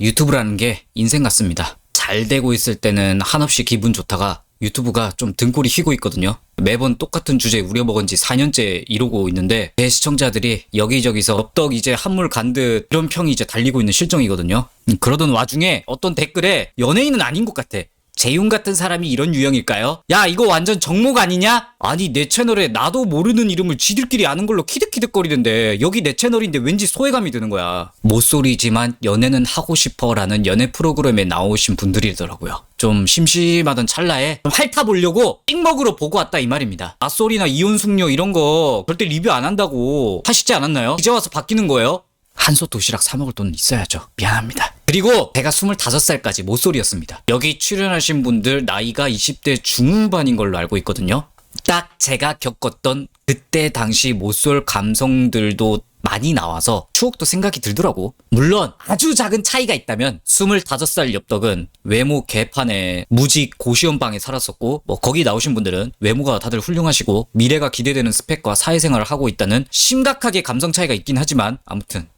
유튜브라는 게 인생 같습니다. 잘 되고 있을 때는 한없이 기분 좋다가 유튜브가 좀 등골이 휘고 있거든요. 매번 똑같은 주제 우려먹은 지 4년째 이러고 있는데 제 시청자들이 여기저기서 업덕 이제 한물 간 듯 이런 평이 이제 달리고 있는 실정이거든요. 음, 그러던 와중에 어떤 댓글에 연예인은 아닌 것 같아. 재윤 같은 사람이 이런 유형일까요? 야 이거 완전 정목 아니냐? 아니 내 채널에 나도 모르는 이름을 지들끼리 아는 걸로 키득키득거리던데 여기 내 채널인데 왠지 소외감이 드는 거야 모쏠이지만 연애는 하고 싶어 라는 연애 프로그램에 나오신 분들이더라고요 좀 심심하던 찰나에 좀 핥아보려고 찍먹으로 보고 왔다 이 말입니다 아쏠이나 이혼숙녀 이런 거 절대 리뷰 안 한다고 하시지 않았나요? 이제 와서 바뀌는 거예요? 한솥 도시락 사 먹을 돈은 있어야죠. 미안합니다. 그리고 제가 25살까지 모쏠이었습니다. 여기 출연하신 분들 나이가 20대 중후반인 걸로 알고 있거든요. 딱 제가 겪었던 그때 당시 모쏠 감성들도 많이 나와서 추억도 생각이 들더라고. 물론 아주 작은 차이가 있다면 25살 엽떡은 외모 개판에 무직 고시원방에 살았었고 뭐 거기 나오신 분들은 외모가 다들 훌륭하시고 미래가 기대되는 스펙과 사회생활을 하고 있다는 심각하게 감성 차이가 있긴 하지만 아무튼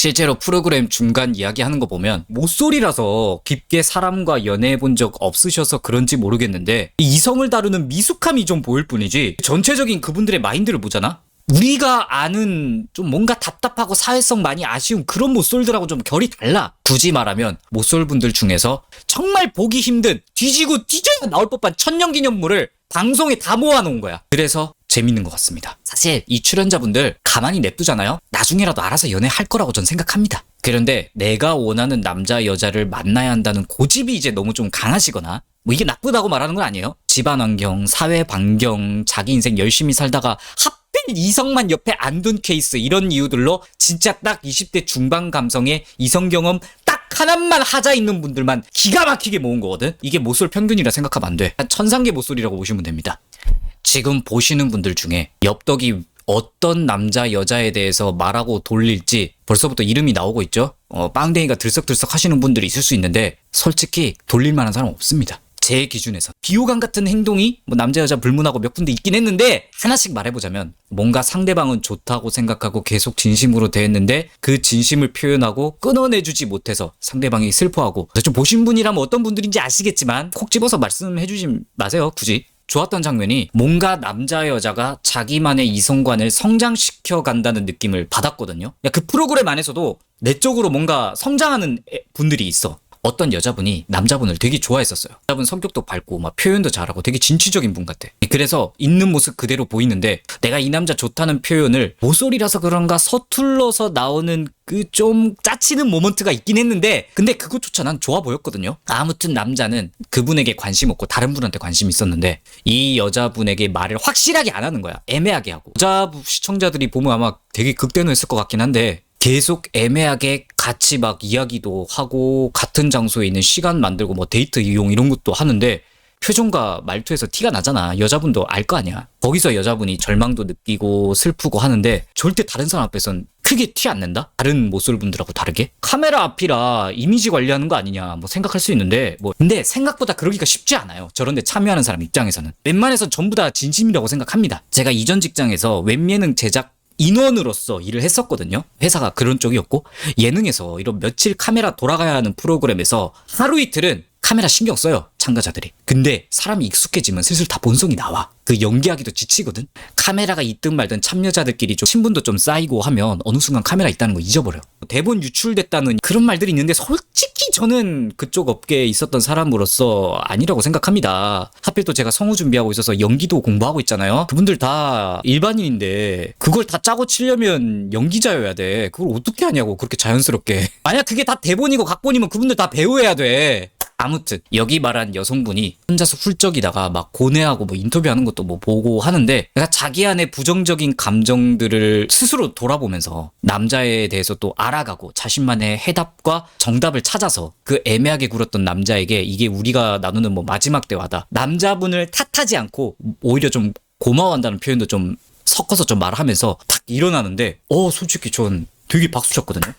실제로 프로그램 중간 이야기하는 거 보면 모쏠이라서 깊게 사람과 연애해 본 적 없으셔서 그런지 모르겠는데 이 이성을 다루는 미숙함이 좀 보일 뿐이지 전체적인 그분들의 마인드를 보잖아? 우리가 아는 좀 뭔가 답답하고 사회성 많이 아쉬운 그런 모쏠들하고 좀 결이 달라. 굳이 말하면 모쏠분들 중에서 정말 보기 힘든 뒤지고 뒤져야 나올 법한 천년기념물을 방송에 다 모아놓은 거야. 그래서 재밌는 것 같습니다. 사실 이 출연자분들 가만히 냅두잖아요? 나중에라도 알아서 연애할 거라고 전 생각합니다. 그런데 내가 원하는 남자 여자를 만나야 한다는 고집이 이제 너무 좀 강하시거나 뭐 이게 나쁘다고 말하는 건 아니에요. 집안 환경, 사회 반경, 자기 인생 열심히 살다가 하필 이성만 옆에 안 둔 케이스 이런 이유들로 진짜 딱 20대 중반 감성의 이성 경험 딱 하나만 하자 있는 분들만 기가 막히게 모은 거거든. 이게 모쏠 평균이라 생각하면 안 돼. 한 천상계 모쏠이라고 보시면 됩니다. 지금 보시는 분들 중에 엽떡이 어떤 남자 여자에 대해서 말하고 돌릴지 벌써부터 이름이 나오고 있죠. 어, 빵댕이가 들썩들썩 하시는 분들이 있을 수 있는데 솔직히 돌릴 만한 사람 없습니다. 제 기준에서 비호감 같은 행동이 뭐 남자 여자 불문하고 몇 군데 있긴 했는데 하나씩 말해보자면 뭔가 상대방은 좋다고 생각하고 계속 진심으로 대했는데 그 진심을 표현하고 끊어내주지 못해서 상대방이 슬퍼하고 좀 보신 분이라면 어떤 분들인지 아시겠지만 콕 집어서 말씀해주지 마세요 굳이 좋았던 장면이 뭔가 남자 여자가 자기만의 이성관을 성장시켜 간다는 느낌을 받았거든요. 그 프로그램 안에서도 내적으로 뭔가 성장하는 애- 분들이 있어. 어떤 여자분이 남자분을 되게 좋아했었어요. 여자분 성격도 밝고 막 표현도 잘하고 되게 진취적인 분 같아. 그래서 있는 모습 그대로 보이는데 내가 이 남자 좋다는 표현을 모쏠이라서 그런가 서툴러서 나오는 그 좀 짜치는 모먼트가 있긴 했는데 근데 그것조차 난 좋아 보였거든요. 아무튼 남자는 그분에게 관심 없고 다른 분한테 관심 있었는데 이 여자분에게 말을 확실하게 안 하는 거야. 애매하게 하고. 여자 시청자들이 보면 아마 되게 극대노했을 것 같긴 한데 계속 애매하게 같이 막 이야기도 하고 같은 장소에 있는 시간 만들고 뭐 데이트 이용 이런 것도 하는데 표정과 말투에서 티가 나잖아. 여자분도 알 거 아니야. 거기서 여자분이 절망도 느끼고 슬프고 하는데 절대 다른 사람 앞에선 크게 티 안 낸다? 다른 모쏠분들하고 다르게? 카메라 앞이라 이미지 관리하는 거 아니냐 뭐 생각할 수 있는데 뭐 근데 생각보다 그러기가 쉽지 않아요. 저런데 참여하는 사람 입장에서는 웬만해서 전부 다 진심이라고 생각합니다. 제가 이전 직장에서 웹예능 제작 인원으로서 일을 했었거든요. 회사가 그런 쪽이었고 예능에서 이런 며칠 카메라 돌아가야 하는 프로그램에서 하루 이틀은 카메라 신경 써요. 참가자들이. 근데 사람이 익숙해지면 슬슬 다 본성이 나와. 그 연기하기도 지치거든. 카메라가 있든 말든 참여자들끼리 좀 친분도 좀 쌓이고 하면 어느 순간 카메라 있다는 거 잊어버려. 대본 유출됐다는 그런 말들이 있는데 솔직히 저는 그쪽 업계에 있었던 사람으로서 아니라고 생각합니다. 하필 또 제가 성우 준비하고 있어서 연기도 공부하고 있잖아요. 그분들 다 일반인인데 그걸 다 짜고 치려면 연기자여야 돼. 그걸 어떻게 하냐고 그렇게 자연스럽게. 만약 그게 다 대본이고 각본이면 그분들 다 배우해야 돼. 아무튼 여기 말한 여성분이 혼자서 훌쩍이다가 막 고뇌하고 뭐 인터뷰하는 것도 뭐 보고 하는데 내가 자기 안에 부정적인 감정들을 스스로 돌아보면서 남자에 대해서 또 알아가고 자신만의 해답과 정답을 찾아서 그 애매하게 굴었던 남자에게 이게 우리가 나누는 뭐 마지막 대화다. 남자분을 탓하지 않고 오히려 좀 고마워한다는 표현도 좀 섞어서 좀 말하면서 탁 일어나는데 어 솔직히 전 되게 박수 쳤거든요.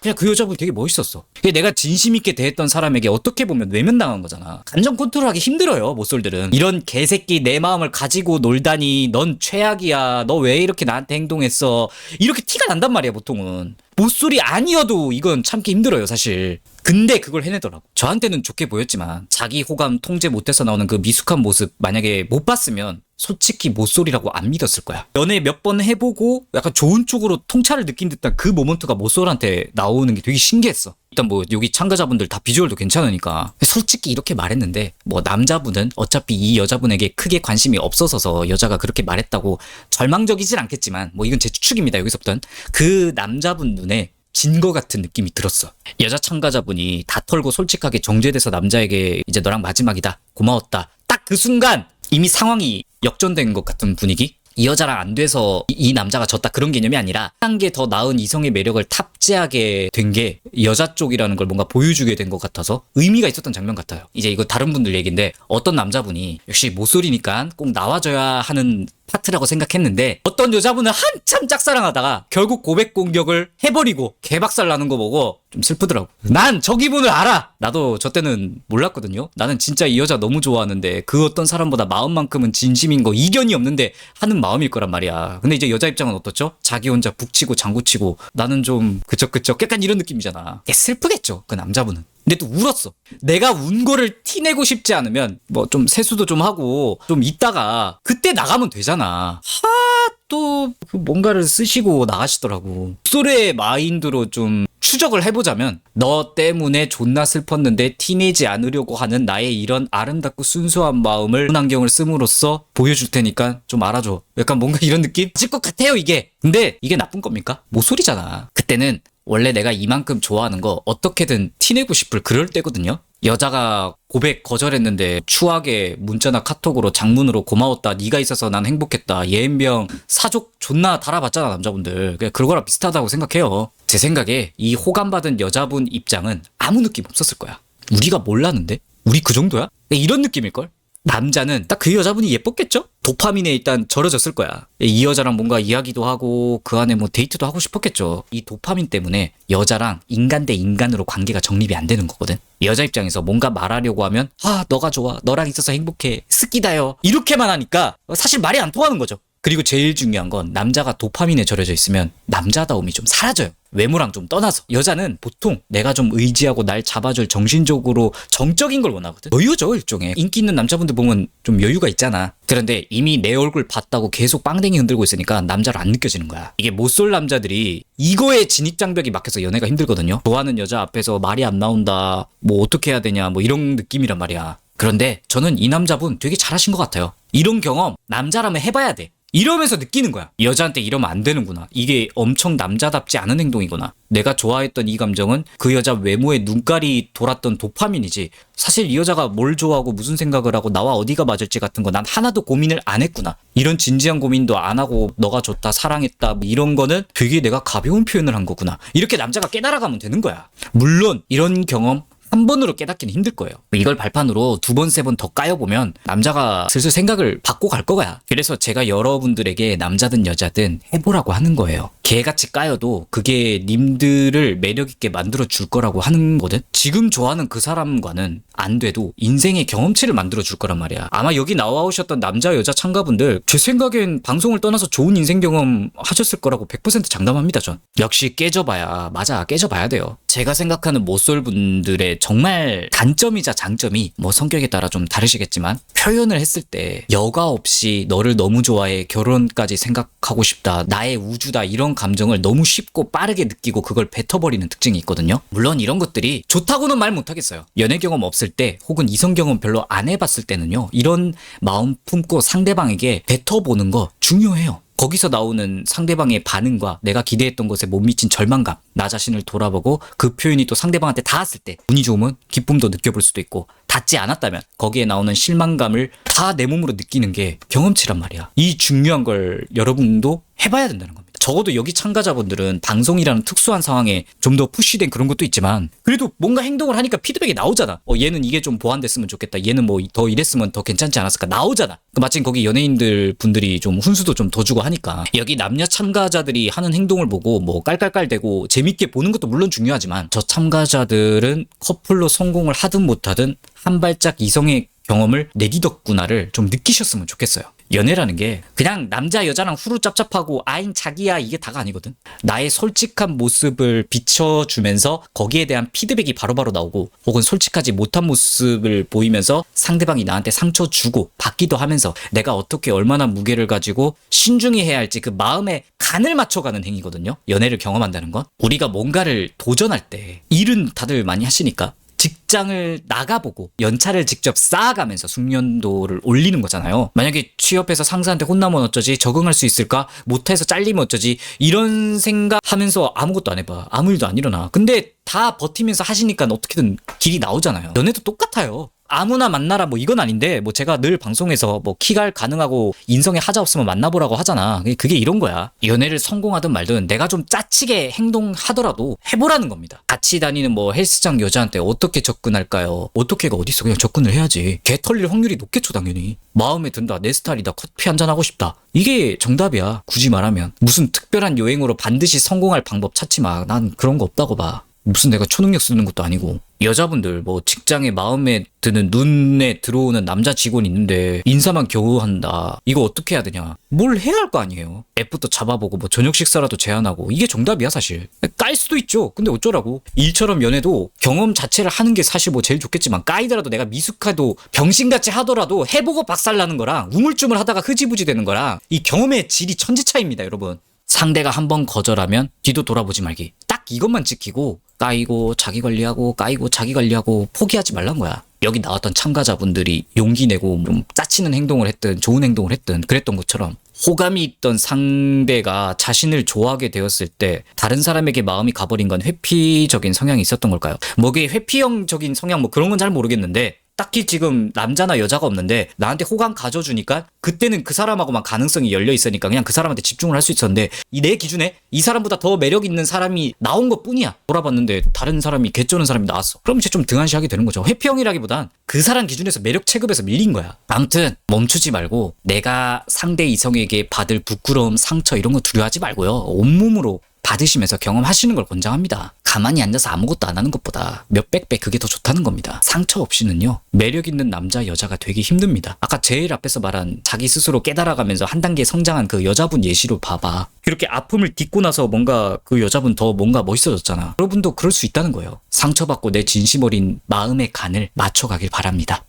그냥 그 여자분 되게 멋있었어. 내가 진심 있게 대했던 사람에게 어떻게 보면 외면당한 거잖아. 감정 컨트롤하기 힘들어요, 모쏠들은. 이런 개새끼 내 마음을 가지고 놀다니 넌 최악이야. 너 왜 이렇게 나한테 행동했어. 이렇게 티가 난단 말이야, 보통은. 모쏠이 아니어도 이건 참기 힘들어요, 사실. 근데 그걸 해내더라고. 저한테는 좋게 보였지만 자기 호감 통제 못해서 나오는 그 미숙한 모습 만약에 못 봤으면 솔직히 모쏠이라고 안 믿었을 거야. 연애 몇 번 해보고 약간 좋은 쪽으로 통찰을 느낀 듯한 그 모먼트가 모쏠한테 나오는 게 되게 신기했어. 일단 뭐 여기 참가자분들 다 비주얼도 괜찮으니까 솔직히 이렇게 말했는데 뭐 남자분은 어차피 이 여자분에게 크게 관심이 없어서서 여자가 그렇게 말했다고 절망적이진 않겠지만 뭐 이건 제 추측입니다 여기서부터는 그 남자분 눈에 진 거 같은 느낌이 들었어. 여자 참가자분이 다 털고 솔직하게 정죄돼서 남자에게 이제 너랑 마지막이다. 고마웠다. 딱 그 순간 이미 상황이 역전된 것 같은 분위기? 이 여자랑 안 돼서 이, 이 남자가 졌다 그런 개념이 아니라 한 개 더 나은 이성의 매력을 탑 재하게 된 게 여자 쪽이라는 걸 뭔가 보여주게 된 것 같아서 의미가 있었던 장면 같아요. 이제 이거 다른 분들 얘기인데 어떤 남자분이 역시 모쏠이니까 꼭 나와줘야 하는 파트라고 생각했는데 어떤 여자분은 한참 짝사랑하다가 결국 고백 공격을 해버리고 개박살 나는 거 보고 좀 슬프더라고. 난 저 기분을 알아. 나도 저 때는 몰랐거든요. 나는 진짜 이 여자 너무 좋아하는데 그 어떤 사람보다 마음만큼은 진심인 거 이견이 없는데 하는 마음일 거란 말이야. 근데 이제 여자 입장은 어떻죠? 자기 혼자 북치고 장구치고 나는 좀 그쩍그쩍 약간 이런 느낌이잖아. 야, 슬프겠죠. 그 남자분은. 근데 또 울었어. 내가 운 거를 티내고 싶지 않으면 뭐 좀 세수도 좀 하고 좀 있다가 그때 나가면 되잖아. 하또 그 뭔가를 쓰시고 나가시더라고. 소의 마인드로 좀 추적을 해보자면 너 때문에 존나 슬펐는데 티내지 않으려고 하는 나의 이런 아름답고 순수한 마음을 안경을 씀으로써 보여줄 테니까 좀 알아줘. 약간 뭔가 이런 느낌? 맞을 것 같아요 이게. 근데 이게 나쁜 겁니까? 모소리잖아. 그때는 원래 내가 이만큼 좋아하는 거 어떻게든 티내고 싶을 그럴 때거든요. 여자가 고백 거절했는데 추하게 문자나 카톡으로 장문으로 고마웠다. 네가 있어서 난 행복했다. 예은병 사족 존나 달아봤잖아 남자분들. 그냥 그거랑 비슷하다고 생각해요. 제 생각에 이 호감받은 여자분 입장은 아무 느낌 없었을 거야. 우리가 몰랐는데? 우리 그 정도야? 이런 느낌일걸? 남자는 딱 그 여자분이 예뻤겠죠? 도파민에 일단 절여졌을 거야. 이 여자랑 뭔가 이야기도 하고 그 안에 뭐 데이트도 하고 싶었겠죠. 이 도파민 때문에 여자랑 인간 대 인간으로 관계가 정립이 안 되는 거거든. 여자 입장에서 뭔가 말하려고 하면 아 너가 좋아 너랑 있어서 행복해 스키다요 이렇게만 하니까 사실 말이 안 통하는 거죠. 그리고 제일 중요한 건 남자가 도파민에 절여져 있으면 남자다움이 좀 사라져요. 외모랑 좀 떠나서 여자는 보통 내가 좀 의지하고 날 잡아줄 정신적으로 정적인 걸 원하거든. 여유죠 일종의 인기 있는 남자분들 보면 좀 여유가 있잖아. 그런데 이미 내 얼굴 봤다고 계속 빵댕이 흔들고 있으니까 남자를 안 느껴지는 거야. 이게 못 쏠 남자들이 이거에 진입 장벽이 막혀서 연애가 힘들거든요. 좋아하는 여자 앞에서 말이 안 나온다. 뭐 어떻게 해야 되냐 뭐 이런 느낌이란 말이야. 그런데 저는 이 남자분 되게 잘하신 것 같아요. 이런 경험 남자라면 해봐야 돼. 이러면서 느끼는 거야. 여자한테 이러면 안 되는구나. 이게 엄청 남자답지 않은 행동이구나. 내가 좋아했던 이 감정은 그 여자 외모에 눈깔이 돌았던 도파민이지. 사실 이 여자가 뭘 좋아하고 무슨 생각을 하고 나와 어디가 맞을지 같은 거 난 하나도 고민을 안 했구나. 이런 진지한 고민도 안 하고 너가 좋다, 사랑했다, 뭐 이런 거는 되게 내가 가벼운 표현을 한 거구나. 이렇게 남자가 깨달아가면 되는 거야. 물론 이런 경험 한 번으로 깨닫기는 힘들 거예요. 이걸 발판으로 두 번, 세 번 더 까여보면 남자가 슬슬 생각을 바꿔 갈 거야. 그래서 제가 여러분들에게 남자든 여자든 해보라고 하는 거예요. 개같이 까여도 그게 님들을 매력있게 만들어 줄 거라고 하는 거든? 지금 좋아하는 그 사람과는 안 돼도 인생의 경험치를 만들어 줄 거란 말이야. 아마 여기 나와 오셨던 남자, 여자 참가분들 제 생각엔 방송을 떠나서 좋은 인생 경험 하셨을 거라고 100% 장담합니다, 전. 역시 깨져봐야, 맞아, 깨져봐야 돼요. 제가 생각하는 모쏠 분들의 정말 단점이자 장점이 뭐 성격에 따라 좀 다르시겠지만 표현을 했을 때 여과 없이 너를 너무 좋아해 결혼까지 생각하고 싶다 나의 우주다 이런 감정을 너무 쉽고 빠르게 느끼고 그걸 뱉어버리는 특징이 있거든요. 물론 이런 것들이 좋다고는 말 못하겠어요. 연애 경험 없을 때 혹은 이성 경험 별로 안 해봤을 때는요 이런 마음 품고 상대방에게 뱉어보는 거 중요해요 거기서 나오는 상대방의 반응과 내가 기대했던 것에 못 미친 절망감, 나 자신을 돌아보고 그 표현이 또 상대방한테 닿았을 때 운이 좋으면 기쁨도 느껴볼 수도 있고 닿지 않았다면 거기에 나오는 실망감을 다 내 몸으로 느끼는 게 경험치란 말이야. 이 중요한 걸 여러분도 해봐야 된다는 겁니다. 적어도 여기 참가자분들은 방송이라는 특수한 상황에 좀 더 푸시된 그런 것도 있지만 그래도 뭔가 행동을 하니까 피드백이 나오잖아. 어 얘는 이게 좀 보완됐으면 좋겠다. 얘는 뭐 더 이랬으면 더 괜찮지 않았을까 나오잖아. 그 마침 거기 연예인들 분들이 좀 훈수도 좀 더 주고 하니까 여기 남녀 참가자들이 하는 행동을 보고 뭐 깔깔깔대고 재밌게 보는 것도 물론 중요하지만 저 참가자들은 커플로 성공을 하든 못하든 한 발짝 이성의 경험을 내디뎠구나를 좀 느끼셨으면 좋겠어요. 연애라는 게 그냥 남자 여자랑 후루 짭짭하고 아인 자기야 이게 다가 아니거든. 나의 솔직한 모습을 비춰주면서 거기에 대한 피드백이 바로바로 나오고 혹은 솔직하지 못한 모습을 보이면서 상대방이 나한테 상처 주고 받기도 하면서 내가 어떻게 얼마나 무게를 가지고 신중히 해야 할지 그 마음의 간을 맞춰가는 행위거든요. 연애를 경험한다는 건 우리가 뭔가를 도전할 때 일은 다들 많이 하시니까 직장을 나가보고 연차를 직접 쌓아가면서 숙련도를 올리는 거잖아요. 만약에 취업해서 상사한테 혼나면 어쩌지? 적응할 수 있을까? 못해서 잘리면 어쩌지? 이런 생각하면서 아무것도 안 해봐. 아무 일도 안 일어나. 근데 다 버티면서 하시니까 어떻게든 길이 나오잖아요. 연애도 똑같아요. 아무나 만나라 뭐 이건 아닌데 뭐 제가 늘 방송에서 뭐 키갈 가능하고 인성에 하자 없으면 만나보라고 하잖아. 그게 이런 거야. 연애를 성공하든 말든 내가 좀 짜치게 행동하더라도 해보라는 겁니다. 같이 다니는 뭐 헬스장 여자한테 어떻게 접근할까요? 어떻게가 어딨어? 그냥 접근을 해야지. 개 털릴 확률이 높겠죠 당연히. 마음에 든다. 내 스타일이다. 커피 한잔 하고 싶다. 이게 정답이야. 굳이 말하면 무슨 특별한 여행으로 반드시 성공할 방법 찾지 마. 난 그런 거 없다고 봐. 무슨 내가 초능력 쓰는 것도 아니고 여자분들 뭐 직장에 마음에 드는 눈에 들어오는 남자 직원 있는데 인사만 겨우 한다. 이거 어떻게 해야 되냐? 뭘 해야 할 거 아니에요? 앱부터 잡아보고 뭐 저녁 식사라도 제안하고. 이게 정답이야 사실. 깔 수도 있죠. 근데 어쩌라고? 일처럼 연애도 경험 자체를 하는 게 사실 뭐 제일 좋겠지만 까이더라도 내가 미숙하도 병신같이 하더라도 해보고 박살나는 거랑 우물쭈물 하다가 흐지부지 되는 거랑 이 경험의 질이 천지 차이입니다 여러분. 상대가 한 번 거절하면 뒤도 돌아보지 말기. 딱 이것만 지키고 까이고 자기 관리하고 까이고 자기 관리하고 포기하지 말란 거야. 여기 나왔던 참가자분들이 용기 내고 좀 짜치는 행동을 했든 좋은 행동을 했든 그랬던 것처럼 호감이 있던 상대가 자신을 좋아하게 되었을 때 다른 사람에게 마음이 가버린 건 회피적인 성향이 있었던 걸까요? 뭐 그게 회피형적인 성향 뭐 그런 건 잘 모르겠는데 딱히 지금 남자나 여자가 없는데 나한테 호감 가져주니까 그때는 그 사람하고만 가능성이 열려 있으니까 그냥 그 사람한테 집중을 할 수 있었는데 이 내 기준에 이 사람보다 더 매력 있는 사람이 나온 것 뿐이야. 돌아봤는데 다른 사람이 개쩌는 사람이 나왔어. 그럼 이제 좀 등한시하게 되는 거죠. 회피형이라기보단 그 사람 기준에서 매력 체급에서 밀린 거야. 아무튼 멈추지 말고 내가 상대 이성에게 받을 부끄러움 상처 이런 거 두려워하지 말고요. 온몸으로 받으시면서 경험하시는 걸 권장합니다. 가만히 앉아서 아무것도 안 하는 것보다 몇백 배 그게 더 좋다는 겁니다. 상처 없이는요, 매력 있는 남자, 여자가 되기 힘듭니다. 아까 제일 앞에서 말한 자기 스스로 깨달아가면서 한 단계 성장한 그 여자분 예시로 봐봐. 이렇게 아픔을 딛고 나서 뭔가 그 여자분 더 뭔가 멋있어졌잖아. 여러분도 그럴 수 있다는 거예요. 상처받고 내 진심 어린 마음의 간을 맞춰가길 바랍니다.